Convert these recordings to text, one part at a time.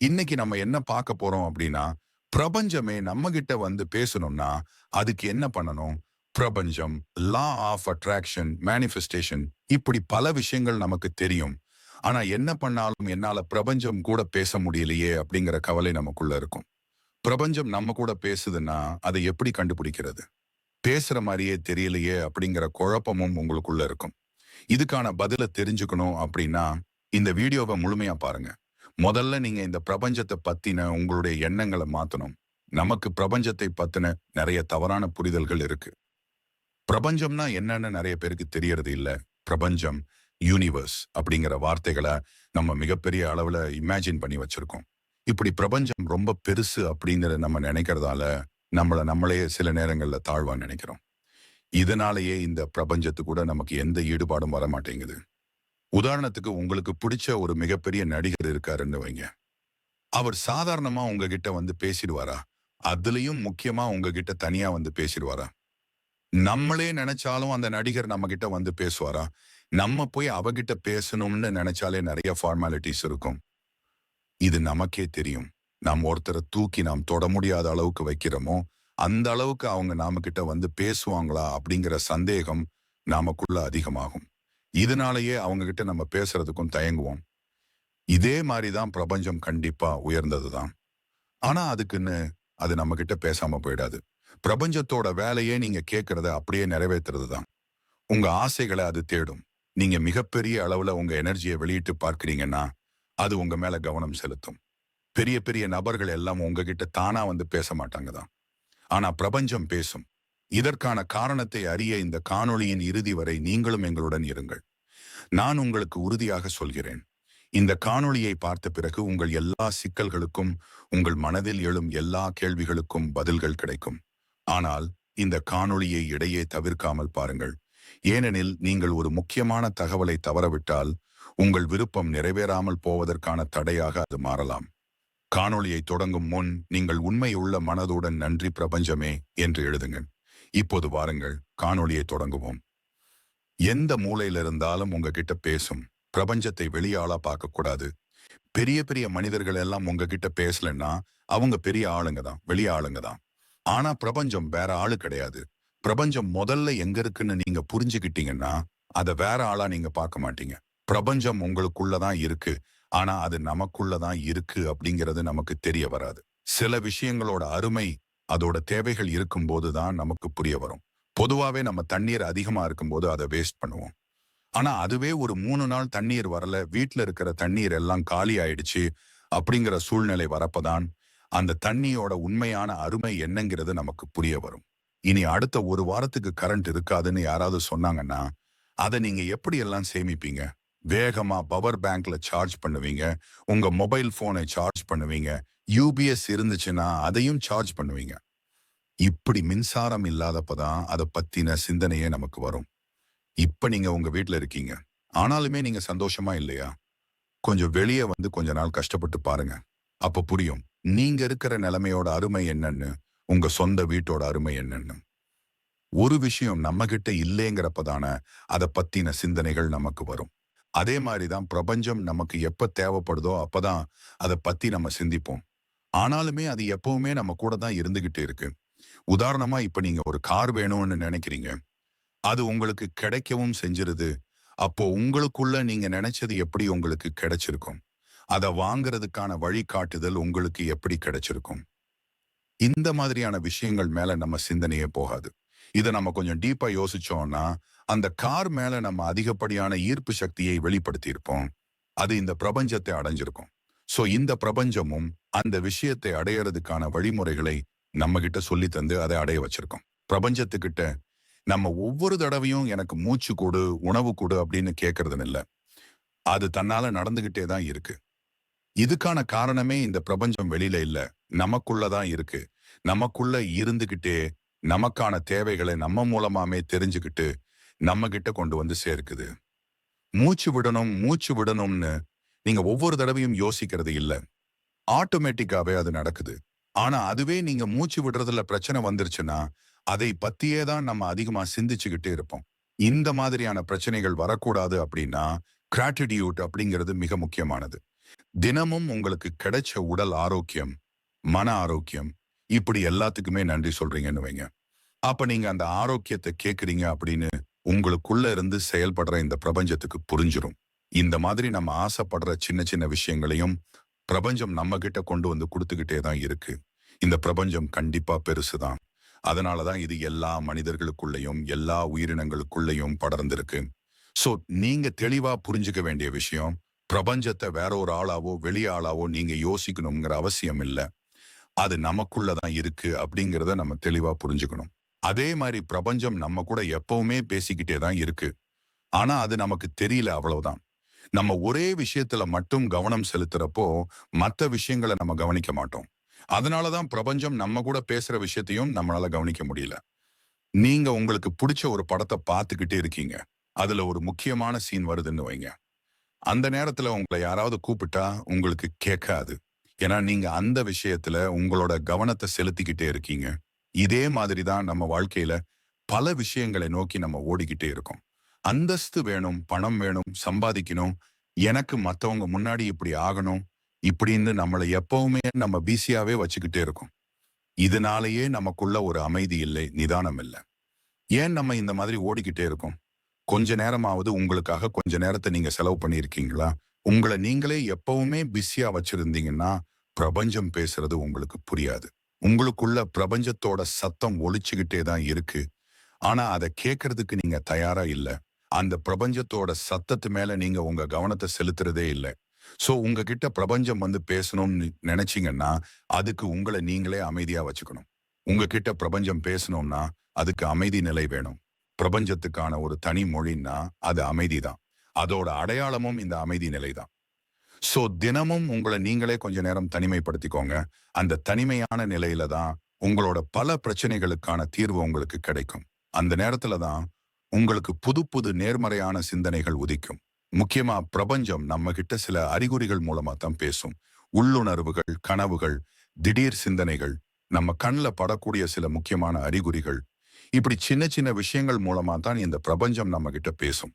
இன்னைக்கு நம்ம என்ன பார்க்க போறோம் அப்படின்னா பிரபஞ்சமே நம்ம கிட்ட வந்து பேசணும்னா அதுக்கு என்ன பண்ணணும்? பிரபஞ்சம் லா ஆஃப் அட்ராக்ஷன் மேனிஃபெஸ்டேஷன் இப்படி பல விஷயங்கள் நமக்கு தெரியும். ஆனா என்ன பண்ணாலும் என்னால பிரபஞ்சம் கூட பேச முடியலையே அப்படிங்கிற கவலை நமக்குள்ள இருக்கும். பிரபஞ்சம் நம்ம கூட பேசுதுன்னா அதை எப்படி கண்டுபிடிக்கிறது? பேசுற மாதிரியே தெரியலையே அப்படிங்கிற குழப்பமும் உங்களுக்குள்ள இருக்கும். இதுக்கான பதிலை தெரிஞ்சுக்கணும் அப்படின்னா இந்த வீடியோவை முழுமையா பாருங்க. முதல்ல நீங்க இந்த பிரபஞ்சத்தை பத்தின உங்களுடைய எண்ணங்களை மாத்தணும். நமக்கு பிரபஞ்சத்தை பத்தின நிறைய தவறான புரிதல்கள் இருக்கு. பிரபஞ்சம்னா என்னன்னு நிறைய பேருக்கு தெரியறது இல்ல. பிரபஞ்சம் யூனிவர்ஸ் அப்படிங்கிற வார்த்தைகளை நம்ம மிகப்பெரிய அளவுல இமேஜின் பண்ணி வச்சிருக்கோம். இப்படி பிரபஞ்சம் ரொம்ப பெருசு அப்படிங்கிறத நம்ம நினைக்கிறதால நம்மள நம்மளே சில நேரங்கள்ல தாழ்வா நினைக்கிறோம். இதனாலேயே இந்த பிரபஞ்சத்து கூட நமக்கு எந்த ஈடுபாடும் வர மாட்டேங்குது உதாரணத்துக்கு உங்களுக்கு பிடிச்ச ஒரு மிகப்பெரிய நடிகர் இருக்காருன்னு வைங்க. அவர் சாதாரணமா உங்ககிட்ட வந்து பேசிடுவாரா? அதுலயும் முக்கியமா உங்ககிட்ட தனியா வந்து பேசிடுவாரா? நம்மளே நினைச்சாலும் அந்த நடிகர் நம்ம கிட்ட வந்து பேசுவாரா? நம்ம போய் அவகிட்ட பேசணும்னு நினைச்சாலே நிறைய ஃபார்மாலிட்டிஸ் இருக்கும். இது நமக்கே தெரியும். நாம் ஒருத்தரை தூக்கி நாம் தொட முடியாத அளவுக்கு வைக்கிறோமோ அந்த அளவுக்கு அவங்க நாம கிட்ட வந்து பேசுவாங்களா அப்படிங்கிற சந்தேகம் நாமக்குள்ள அதிகமாகும். இதனாலேயே அவங்க கிட்ட நம்ம பேசுறதுக்கும் தயங்குவோம். இதே மாதிரி தான் பிரபஞ்சம் கண்டிப்பா உயர்ந்ததுதான். ஆனா அதுக்குன்னு அது நம்ம கிட்ட பேசாம போயிடாது. பிரபஞ்சத்தோட வேலையே நீங்க கேட்கறத அப்படியே நிறைவேற்றுறது தான் உங்க ஆசைகளை அது தேடும். நீங்க மிகப்பெரிய அளவுல உங்க எனர்ஜியை வெளியிட்டு பார்க்குறீங்கன்னா அது உங்க மேல கவனம் செலுத்தும். பெரிய பெரிய நபர்கள் எல்லாம் உங்ககிட்ட தானா வந்து பேச மாட்டாங்க தான் ஆனா பிரபஞ்சம் பேசும். இதற்கான காரணத்தை அறிய இந்த காணொளியின் இறுதி வரை நீங்களும் எங்களுடன் இருங்கள். நான் உங்களுக்கு உறுதியாக சொல்கிறேன். இந்த காணொளியை பார்த்த பிறகு உங்கள் எல்லா சிக்கல்களுக்கும் உங்கள் மனதில் எழும் எல்லா கேள்விகளுக்கும் பதில்கள் கிடைக்கும். ஆனால் இந்த காணொளியை இடையே தவிர்க்காமல் பாருங்கள். ஏனெனில் நீங்கள் ஒரு முக்கியமான தகவலை தவறவிட்டால் உங்கள் விருப்பம் நிறைவேறாமல் போவதற்கான தடையாக அது மாறலாம். காணொளியை தொடங்கும் முன் நீங்கள் உண்மையுள்ள மனதுடன் நன்றி பிரபஞ்சமே என்று எழுதுங்கள். இப்போது வாருங்கள் காணொளியை தொடங்குவோம். எந்த மூலையில இருந்தாலும் உங்ககிட்ட பேசும் பிரபஞ்சத்தை வெளியாளா பார்க்க கூடாது பெரிய பெரிய மனிதர்கள் எல்லாம் உங்ககிட்ட பேசலன்னா அவங்க பெரிய ஆளுங்க தான் வெளிய ஆளுங்க தான். ஆனா பிரபஞ்சம் வேற ஆளு கிடையாது. பிரபஞ்சம் முதல்ல எங்க இருக்குன்னு நீங்க புரிஞ்சுக்கிட்டீங்கன்னா அதை வேற ஆளா நீங்க பார்க்க மாட்டீங்க. பிரபஞ்சம் உங்களுக்குள்ளதான் இருக்கு. ஆனா அது நமக்குள்ளதான் இருக்கு அப்படிங்கிறது நமக்கு தெரிய வராது. சில விஷயங்களோட அருமை அதோட தேவைகள் இருக்கும்போது தான் நமக்கு புரிய வரும். பொதுவாகவே நம்ம தண்ணீர் அதிகமா இருக்கும்போது அதை வேஸ்ட் பண்ணுவோம். ஆனா அதுவே ஒரு மூணு நாள் தண்ணீர் வரல வீட்டில் இருக்கிற தண்ணீர் எல்லாம் காலி ஆயிடுச்சு அப்படிங்கிற சூழ்நிலை வரப்பதான் அந்த தண்ணியோட உண்மையான அருமை என்னங்கிறது நமக்கு புரிய வரும். இனி அடுத்த ஒரு வாரத்துக்கு கரண்ட் இருக்காதுன்னு யாராவது சொன்னாங்கன்னா அதை நீங்க எப்படியெல்லாம் சேமிப்பீங்க? வேகமா பவர் பேங்க்ல சார்ஜ் பண்ணுவீங்க உங்க மொபைல் ஃபோனை சார்ஜ் பண்ணுவீங்க யூபிஎஸ் இருந்துச்சுன்னா அதையும் சார்ஜ் பண்ணுவீங்க. இப்படி மின்சாரம் இல்லாதப்பதான் அதை பத்தின சிந்தனையே நமக்கு வரும். இப்ப நீங்க உங்க வீட்டுல இருக்கீங்க. ஆனாலுமே நீங்க சந்தோஷமா இல்லையா? கொஞ்சம் வெளியே வந்து கொஞ்ச நாள் கஷ்டப்பட்டு பாருங்க. அப்ப புரியும். நீங்க இருக்கிற நிலைமையோட அருமை என்னன்னு உங்க சொந்த வீட்டோட அருமை என்னன்னு. ஒரு விஷயம் நம்ம கிட்ட இல்லைங்கிறப்பதான அதை பத்தின சிந்தனைகள் நமக்கு வரும். அதே மாதிரிதான் பிரபஞ்சம் நமக்கு எப்ப தேவைப்படுதோ அப்பதான் அதை பத்தி நம்ம சிந்திப்போம். ஆனாலுமே அது எப்பவுமே நம்ம கூட தான் இருந்துகிட்டு இருக்கு. உதாரணமா இப்ப நீங்க ஒரு கார் வேணும்னு நினைக்கிறீங்க. அது உங்களுக்கு கிடைக்கவும் செஞ்சிருது. அப்போ உங்களுக்குள்ள நீங்க நினைச்சது எப்படி உங்களுக்கு கிடைச்சிருக்கும்? அதை வாங்குறதுக்கான வழிகாட்டுதல் உங்களுக்கு எப்படி கிடைச்சிருக்கும்? இந்த மாதிரியான விஷயங்கள் மேல நம்ம சிந்தனையே போகாது. இதை நம்ம கொஞ்சம் டீப்பா யோசிச்சோம்னா அந்த கார் மேல நம்ம அதிகப்படியான ஈர்ப்பு சக்தியை வெளிப்படுத்தி இருப்போம் அது இந்த பிரபஞ்சத்தை அடைஞ்சிருக்கும். சோ இந்த பிரபஞ்சமும் அந்த விஷயத்தை அடையறதுக்கான வழிமுறைகளை நம்ம கிட்ட சொல்லி தந்து அதை அடைய வச்சிருக்கோம். பிரபஞ்சத்துக்கிட்ட நம்ம ஒவ்வொரு தடவையும் எனக்கு மூச்சு கொடு உணவு கொடு அப்படின்னு கேட்கறது இல்லை. அது தன்னால நடந்துகிட்டே தான் இருக்கு. இதுக்கான காரணமே இந்த பிரபஞ்சம் வெளியில இல்ல. நமக்குள்ளதான் இருக்கு. நமக்குள்ள இருந்துகிட்டே நமக்கான தேவைகளை நம்ம மூலமாமே தெரிஞ்சுக்கிட்டு நம்ம கிட்ட கொண்டு வந்து சேர்க்குது. மூச்சு விடணும் மூச்சு விடணும்னு நீங்க ஒவ்வொரு தடவையும் யோசிக்கிறது இல்ல. ஆட்டோமேட்டிக்காவே அது நடக்குது. ஆனா அதுவே நீங்க மூச்சு விடுறதுல பிரச்சனை வந்துருச்சுன்னா அதை பத்தியே தான் நம்ம அதிகமா சிந்திச்சுக்கிட்டே இருப்போம். இந்த மாதிரியான பிரச்சனைகள் வரக்கூடாது அப்படின்னா கிராட்டிடியூட் அப்படிங்கிறது மிக முக்கியமானது. தினமும் உங்களுக்கு கிடைச்ச உடல் ஆரோக்கியம் மன ஆரோக்கியம் இப்படி எல்லாத்துக்குமே நன்றி சொல்றீங்கன்னு வைங்க. அப்ப நீங்க அந்த ஆரோக்கியத்தை கேக்குறீங்க அப்படின்னு உங்களுக்குள்ள இருந்து செயல்படுற இந்த பிரபஞ்சத்துக்கு புரிஞ்சிரும். இந்த மாதிரி நம்ம ஆசைப்படுற சின்ன சின்ன விஷயங்களையும் பிரபஞ்சம் நம்ம கிட்ட கொண்டு வந்து கொடுத்துக்கிட்டே தான் இருக்கு. இந்த பிரபஞ்சம் கண்டிப்பா பெருசுதான் அதனாலதான் இது எல்லா மனிதர்களுக்குள்ளேயும் எல்லா உயிரினங்களுக்குள்ளேயும் படர்ந்திருக்கு. சோ நீங்க தெளிவா புரிஞ்சுக்க வேண்டிய விஷயம் பிரபஞ்சத்தை வேற ஒரு ஆளாவோ வெளிய ஆளாவோ நீங்க யோசிக்கணுங்கிற அவசியம் இல்ல. அது நமக்குள்ளதான் இருக்கு அப்படிங்கிறத நம்ம தெளிவா புரிஞ்சுக்கணும். அதே மாதிரி பிரபஞ்சம் நம்ம கூட எப்பவுமே பேசிக்கிட்டே தான் இருக்கு. ஆனா அது நமக்கு தெரியல அவ்வளவுதான். நம்ம ஒரே விஷயத்துல மட்டும் கவனம் செலுத்துறப்போ மத்த விஷயங்களை நம்ம கவனிக்க மாட்டோம். அதனாலதான் பிரபஞ்சம் நம்ம கூட பேசுற விஷயத்தையும் நம்மளால கவனிக்க முடியல. நீங்க உங்களுக்கு பிடிச்ச ஒரு படத்தை பார்த்துக்கிட்டே இருக்கீங்க. அதுல ஒரு முக்கியமான சீன் வருதுன்னு வைங்க. அந்த நேரத்துல உங்களை யாராவது கூப்பிட்டா உங்களுக்கு கேட்காது. ஏன்னா நீங்க அந்த விஷயத்துல உங்களோட கவனத்தை செலுத்திக்கிட்டே இருக்கீங்க. இதே மாதிரி தான் நம்ம வாழ்க்கையில பல விஷயங்களை நோக்கி நம்ம ஓடிக்கிட்டே இருக்கோம். அந்தஸ்து வேணும் பணம் வேணும் சம்பாதிக்கணும். எனக்கு மத்தவங்க முன்னாடி இப்படி ஆகணும். இப்படின்னு நம்மளை எப்பவுமே நம்ம பிஸியாவே வச்சுக்கிட்டே இருக்கோம். இதனாலேயே நமக்குள்ள ஒரு அமைதி இல்லை நிதானம் இல்லை. ஏன் நம்ம இந்த மாதிரி ஓடிக்கிட்டே இருக்கோம்? கொஞ்ச நேரமாவது உங்களுக்காக கொஞ்ச நேரத்தை நீங்க செலவு பண்ணியிருக்கீங்களா? உங்களை நீங்களே எப்பவுமே பிஸியா வச்சிருந்தீங்கன்னா பிரபஞ்சம் பேசுறது உங்களுக்கு புரியாது. உங்களுக்குள்ள பிரபஞ்சத்தோட சத்தம் ஒழிச்சுக்கிட்டே தான் இருக்கு. ஆனா அதை கேட்கறதுக்கு நீங்க தயாரா இல்ல. அந்த பிரபஞ்சத்தோட சத்தத்து மேல நீங்க உங்க கவனத்தை செலுத்துறதே இல்லை. சோ உங்ககிட்ட பிரபஞ்சம் வந்து பேசணும்னு நினைச்சீங்கன்னா அதுக்கு உங்களை நீங்களே அமைதியா வச்சுக்கணும். உங்ககிட்ட பிரபஞ்சம் பேசணும்னா அதுக்கு அமைதி நிலை வேணும். பிரபஞ்சத்துக்கான ஒரு தனி மொழின்னா அது அமைதி தான் அதோட அடையாளமும் இந்த அமைதி நிலை தான் சோ தினமும் உங்களை நீங்களே கொஞ்ச நேரம் தனிமைப்படுத்திக்கோங்க. அந்த தனிமையான நிலையில தான் உங்களோட பல பிரச்சனைகளுக்கான தீர்வு உங்களுக்கு கிடைக்கும். அந்த நேரத்துல தான் உங்களுக்கு புது புது நேர்மறையான சிந்தனைகள் உதிக்கும். முக்கியமா பிரபஞ்சம் நம்ம கிட்ட சில அறிகுறிகள் மூலமா தான் பேசும். உள்ளுணர்வுகள் கனவுகள் திடீர் சிந்தனைகள் நம்ம கண்ணில் படக்கூடிய சில முக்கியமான அறிகுறிகள். இப்படி சின்ன சின்ன விஷயங்கள் மூலமா தான் இந்த பிரபஞ்சம் நம்ம கிட்ட பேசும்.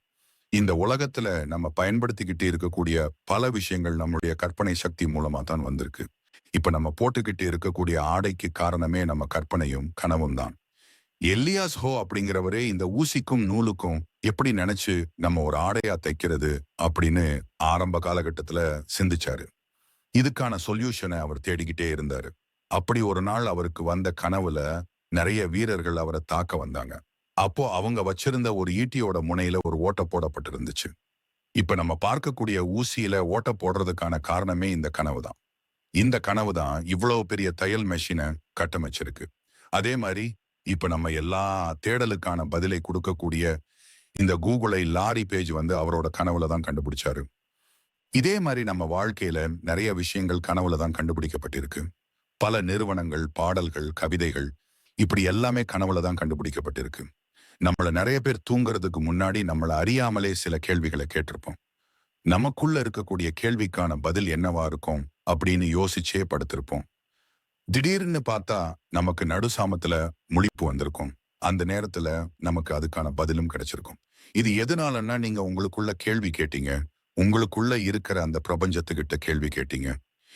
இந்த உலகத்துல நம்ம பயன்படுத்திக்கிட்டு இருக்கக்கூடிய பல விஷயங்கள் நம்முடைய கற்பனை சக்தி மூலமா தான் வந்திருக்கு. இப்ப நம்ம போட்டுக்கிட்டு இருக்கக்கூடிய ஆடைக்கு காரணமே நம்ம கற்பனையும் கனவும் தான் எல்லியாஸ் ஹோ அப்படிங்கிறவரே இந்த ஊசிக்கும் நூலுக்கும் எப்படி நினைச்சு நம்ம ஒரு ஆடையா தைக்கிறது அப்படின்னு ஆரம்ப காலகட்டத்துல சிந்திச்சாரு. இதுக்கான சொல்யூஷனை அவர் தேடிக்கிட்டே இருந்தாரு. அப்படி ஒரு நாள் அவருக்கு வந்த கனவுல நிறைய வீரர்கள் அவரை தாக்க வந்தாங்க. அப்போ அவங்க வச்சிருந்த ஒரு ஈட்டியோட முனையில ஒரு ஓட்ட போடப்பட்டிருந்துச்சு. இப்ப நம்ம பார்க்கக்கூடிய ஊசியில ஓட்ட போடுறதுக்கான காரணமே இந்த கனவு தான் இந்த கனவு தான் இவ்வளவு பெரிய தையல் மெஷினை கட்டமைச்சிருக்கு. அதே மாதிரி இப்ப நம்ம எல்லா தேடலுக்கான பதிலை கொடுக்கக்கூடிய இந்த கூகுளை லாரி பேஜ் வந்து அவரோட கனவுல தான் கண்டுபிடிச்சாரு. இதே மாதிரி நம்ம வாழ்க்கையில நிறைய விஷயங்கள் கனவுல தான் கண்டுபிடிக்கப்பட்டிருக்கு. பல நிறுவனங்கள் பாடல்கள் கவிதைகள் இப்படி எல்லாமே கனவுல தான் கண்டுபிடிக்கப்பட்டிருக்கு. நம்மள நிறைய பேர் தூங்குறதுக்கு முன்னாடி நம்மள அறியாமலே சில கேள்விகளை கேட்டிருப்போம். நமக்குள்ள இருக்கக்கூடிய கேள்விக்கான பதில் என்னவா இருக்கும் அப்படின்னு யோசிச்சே படுத்திருப்போம். திடீர்னு பார்த்தா நமக்கு நடுசாமத்துல முழிப்பு வந்திருக்கும். அந்த நேரத்துல நமக்கு அதுக்கான பதிலும் கிடைச்சிருக்கும். இது எதனாலன்னா நீங்க உங்களுக்குள்ள கேள்வி கேட்டீங்க. உங்களுக்குள்ள இருக்கிற அந்த பிரபஞ்சத்துக்கிட்ட கேள்வி கேட்டீங்க.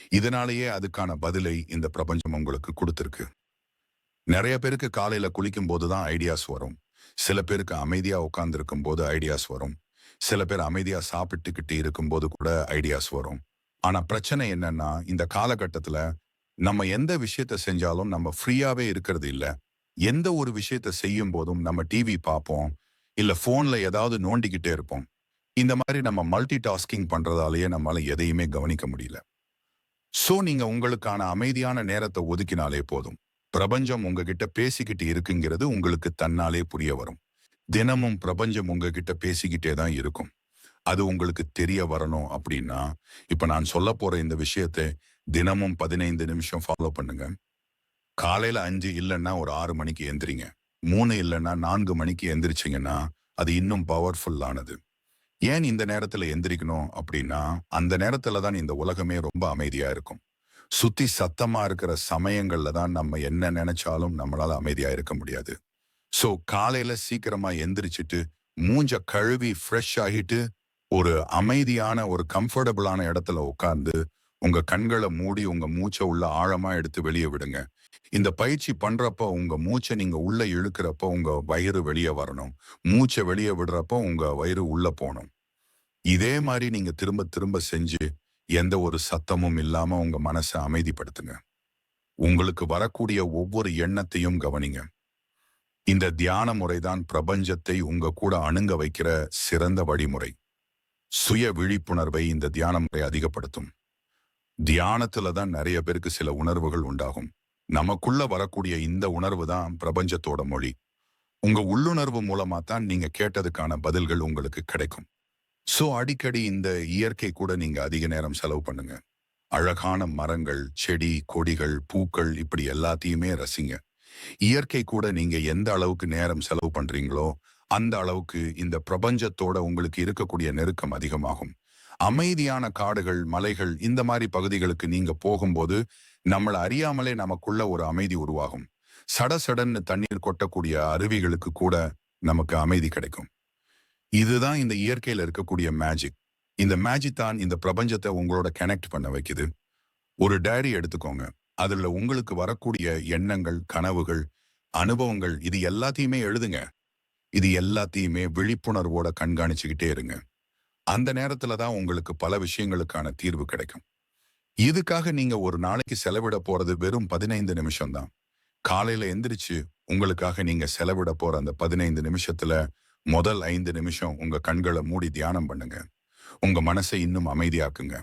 இதனாலேயே அதுக்கான பதிலை இந்த பிரபஞ்சம் உங்களுக்கு கொடுத்துருக்கு. நிறைய பேருக்கு காலையில குளிக்கும் போதுதான் ஐடியாஸ் வரும். சில பேருக்கு அமைதியா உட்கார்ந்துருக்கும் போது ஐடியாஸ் வரும். சில பேர் அமைதியா சாப்பிட்டுக்கிட்டு இருக்கும்போது கூட ஐடியாஸ் வரும். ஆனா பிரச்சனை என்னன்னா இந்த காலகட்டத்துல நம்ம எந்த விஷயத்த செஞ்சாலும் நம்ம ஃப்ரீயாவே இருக்கிறது இல்ல. எந்த ஒரு விஷயத்த செய்யும் போதும் நம்ம டிவி பார்ப்போம் இல்ல போன்ல ஏதாவது நோண்டிக்கிட்டே இருப்போம். இந்த மாதிரி நம்ம மல்டி டாஸ்கிங் பண்றதாலேயே நம்மளால எதையுமே கவனிக்க முடியல. சோ நீங்க உங்களுக்கான அமைதியான நேரத்தை ஒதுக்கினாலே போதும். பிரபஞ்சம் உங்ககிட்ட பேசிக்கிட்டு இருக்குங்கிறது உங்களுக்கு தன்னாலே புரிய வரும். தினமும் பிரபஞ்சம் உங்ககிட்ட பேசிக்கிட்டே தான் இருக்கும். அது உங்களுக்கு தெரிய வரணும் அப்படின்னா இப்ப நான் சொல்ல போற இந்த விஷயத்தை தினமும் பதினைந்து நிமிஷம் ஃபாலோ பண்ணுங்க. காலையில அஞ்சு இல்லைன்னா ஒரு ஆறு மணிக்கு எந்திரிங்க. மூணு இல்லைன்னா நான்கு மணிக்கு எந்திரிச்சிங்கன்னா அது இன்னும் பவர்ஃபுல்லானது ஏன் இந்த நேரத்துல எந்திரிக்கணும் அப்படின்னா அந்த நேரத்துல தான் இந்த உலகமே ரொம்ப அமைதியா இருக்கும். சுத்தி சத்தமா இருக்கிற சமயங்கள்ல தான் நம்ம என்ன நினைச்சாலும் நம்மளால அமைதியா இருக்க முடியாது. சோ காலையில சீக்கிரமா எந்திரிச்சிட்டு மூஞ்ச கழுவி ஃப்ரெஷ் ஆகிட்டு ஒரு அமைதியான ஒரு கம்ஃபர்டபுளான இடத்துல உட்கார்ந்து உங்க கண்களை மூடி உங்க மூச்சை உள்ள ஆழமா எடுத்து வெளியே விடுங்க. இந்த பயிற்சி பண்றப்ப உங்க மூச்சை நீங்க உள்ள இழுக்கிறப்ப உங்க வயிறு வெளியே வரணும். மூச்சை வெளியே விடுறப்ப உங்க வயிறு உள்ள போகணும். இதே மாதிரி நீங்க திரும்ப திரும்ப செஞ்சு எந்த ஒரு சத்தமும் இல்லாம உங்க மனசை அமைதிப்படுத்துங்க. உங்களுக்கு வரக்கூடிய ஒவ்வொரு எண்ணத்தையும் கவனிங்க. இந்த தியான முறைதான் பிரபஞ்சத்தை உங்க கூட அணுங்க வைக்கிற சிறந்த வழிமுறை. சுய விழிப்புணர்வை இந்த தியான முறை அதிகப்படுத்தும். தியானத்துல தான் நிறைய பேருக்கு சில உணர்வுகள் உண்டாகும். நமக்குள்ள வரக்கூடிய இந்த உணர்வு தான் பிரபஞ்சத்தோட மொழி. உங்க உள்ளுணர்வு மூலமா தான் நீங்க கேட்டதுக்கான பதில்கள் உங்களுக்கு கிடைக்கும். சோ அடிக்கடி இந்த இயற்கை கூட நீங்க அதிக நேரம் செலவு பண்ணுங்க. அழகான மரங்கள் செடி கொடிகள் பூக்கள் இப்படி எல்லாத்தையுமே ரசிங்க. இயற்கை கூட நீங்க எந்த அளவுக்கு நேரம் செலவு பண்றீங்களோ அந்த அளவுக்கு இந்த பிரபஞ்சத்தோட உங்களுக்கு இருக்கக்கூடிய நெருக்கம் அதிகமாகும். அமைதியான காடுகள் மலைகள் இந்த மாதிரி பகுதிகளுக்கு நீங்க போகும்போது நம்மளை அறியாமலே நமக்குள்ள ஒரு அமைதி உருவாகும். சட சடன்னு தண்ணீர் கொட்டக்கூடிய அருவிகளுக்கு கூட நமக்கு அமைதி கிடைக்கும். இதுதான் இந்த இயற்கையில் இருக்கக்கூடிய மேஜிக் இந்த மேஜிக் தான் இந்த பிரபஞ்சத்தை உங்களோட கனெக்ட் பண்ண வைக்குது. ஒரு டைரி எடுத்துக்கோங்க. அதுல உங்களுக்கு வரக்கூடிய எண்ணங்கள் கனவுகள் அனுபவங்கள் இது எல்லாத்தையுமே எழுதுங்க. இது எல்லாத்தையுமே விழிப்புணர்வோட கண்காணிச்சுக்கிட்டே இருங்க. அந்த நேரத்துல தான் உங்களுக்கு பல விஷயங்களுக்கான தீர்வு கிடைக்கும். இதுக்காக நீங்க ஒரு நாளைக்கு செலவிட போறது வெறும் பதினைந்து நிமிஷம் தான். காலையில எந்திரிச்சு உங்களுக்காக நீங்க செலவிட போற அந்த பதினைந்து நிமிஷத்துல முதல் ஐந்து நிமிஷம் உங்க கண்களை மூடி தியானம் பண்ணுங்க. உங்க மனசை இன்னும் அமைதியாக்குங்க.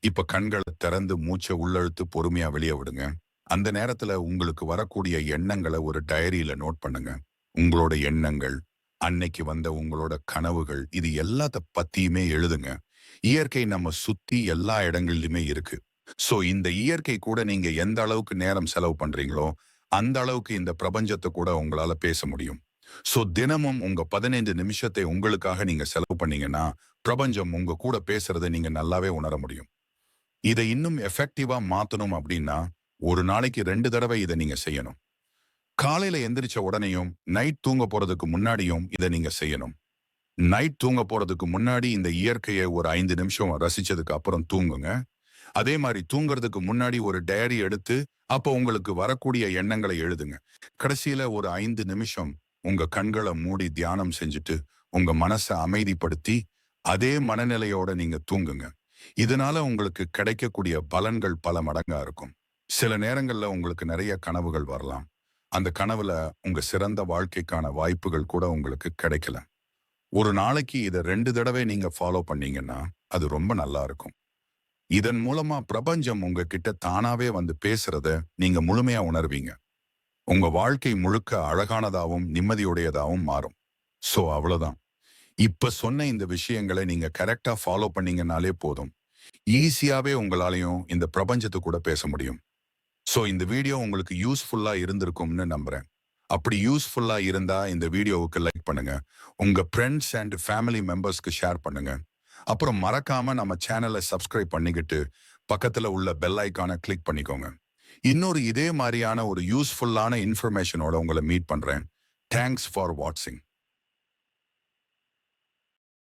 இப்ப கண்களை திறந்து மூச்சை உள்ளழுத்து பொறுமையா வெளியே விடுங்க. அந்த நேரத்துல உங்களுக்கு வரக்கூடிய எண்ணங்களை ஒரு டைரியில நோட் பண்ணுங்க. உங்களோட எண்ணங்கள் அன்னைக்கு வந்த உங்களோட கனவுகள் இது எல்லாத்த பத்தியுமே எழுதுங்க. இயற்கை நம்ம சுத்தி எல்லா இடங்கள்லயுமே இருக்கு. சோ இந்த இயற்கை கூட நீங்க எந்த அளவுக்கு நேரம் செலவு பண்றீங்களோ அந்த அளவுக்கு இந்த பிரபஞ்சத்தை கூட உங்களால பேச முடியும். சோ தினமும் உங்க பதினைந்து நிமிஷத்தை உங்களுக்காக நீங்க செலவு பண்ணீங்கன்னா பிரபஞ்சம் உங்க கூட பேசுறதை நீங்க நல்லாவே உணர முடியும். இதை இன்னும் எஃபெக்டிவா மாத்தணும் அப்படின்னா ஒரு நாளைக்கு ரெண்டு தடவை இதை நீங்க செய்யணும். காலையில எந்திரிச்ச உடனேயும் நைட் தூங்க போறதுக்கு முன்னாடியும் இதை நீங்க செய்யணும். நைட் தூங்க போறதுக்கு முன்னாடி இந்த இயற்கையை ஒரு ஐந்து நிமிஷம் ரசிச்சதுக்கு அப்புறம் தூங்குங்க. அதே மாதிரி தூங்குறதுக்கு முன்னாடி ஒரு டைரி எடுத்து அப்போ உங்களுக்கு வரக்கூடிய எண்ணங்களை எழுதுங்க. கடைசியில ஒரு ஐந்து நிமிஷம் உங்க கண்களை மூடி தியானம் செஞ்சுட்டு உங்க மனசை அமைதிப்படுத்தி அதே மனநிலையோட நீங்க தூங்குங்க. இதனால உங்களுக்கு கிடைக்கக்கூடிய பலன்கள் பல மடங்கா இருக்கும். சில நேரங்கள்ல உங்களுக்கு நிறைய கனவுகள் வரலாம். அந்த கனவுல உங்க சிறந்த வாழ்க்கைக்கான வாய்ப்புகள் கூட உங்களுக்கு கிடைக்கல. ஒரு நாளைக்கு இதை ரெண்டு தடவை நீங்க ஃபாலோ பண்ணீங்கன்னா அது ரொம்ப நல்லா இருக்கும். இதன் மூலமா பிரபஞ்சம் உங்ககிட்ட தானாவே வந்து பேசுறத நீங்க முழுமையா உணர்வீங்க. உங்க வாழ்க்கை முழுக்க அழகானதாகவும் நிம்மதியுடையதாகவும் மாறும். சோ அவ்வளவுதான். இப்ப சொன்ன இந்த விஷயங்களை நீங்க கரெக்டா ஃபாலோ பண்ணீங்கன்னாலே போதும். ஈஸியாவே உங்களாலையும் இந்த பிரபஞ்சத்து கூட பேச முடியும். ஸோ இந்த வீடியோ உங்களுக்கு யூஸ்ஃபுல்லா இருந்திருக்கும்னு நம்புறேன். அப்படி யூஸ்ஃபுல்லா இருந்தா இந்த வீடியோவுக்கு லைக் பண்ணுங்க. உங்க ஃப்ரெண்ட்ஸ் அண்ட் ஃபேமிலி மெம்பர்ஸ்க்கு ஷேர் பண்ணுங்க. அப்புறம் மறக்காம நம்ம சேனலை சப்ஸ்கிரைப் பண்ணிக்கிட்டு பக்கத்துல உள்ள பெல் ஐக்கானை கிளிக் பண்ணிக்கோங்க. இன்னொரு இதே மாதிரியான ஒரு யூஸ்ஃபுல்லான இன்ஃபர்மேஷனோட உங்களை மீட் பண்றேன். தேங்க்ஸ் ஃபார் வாட்சிங்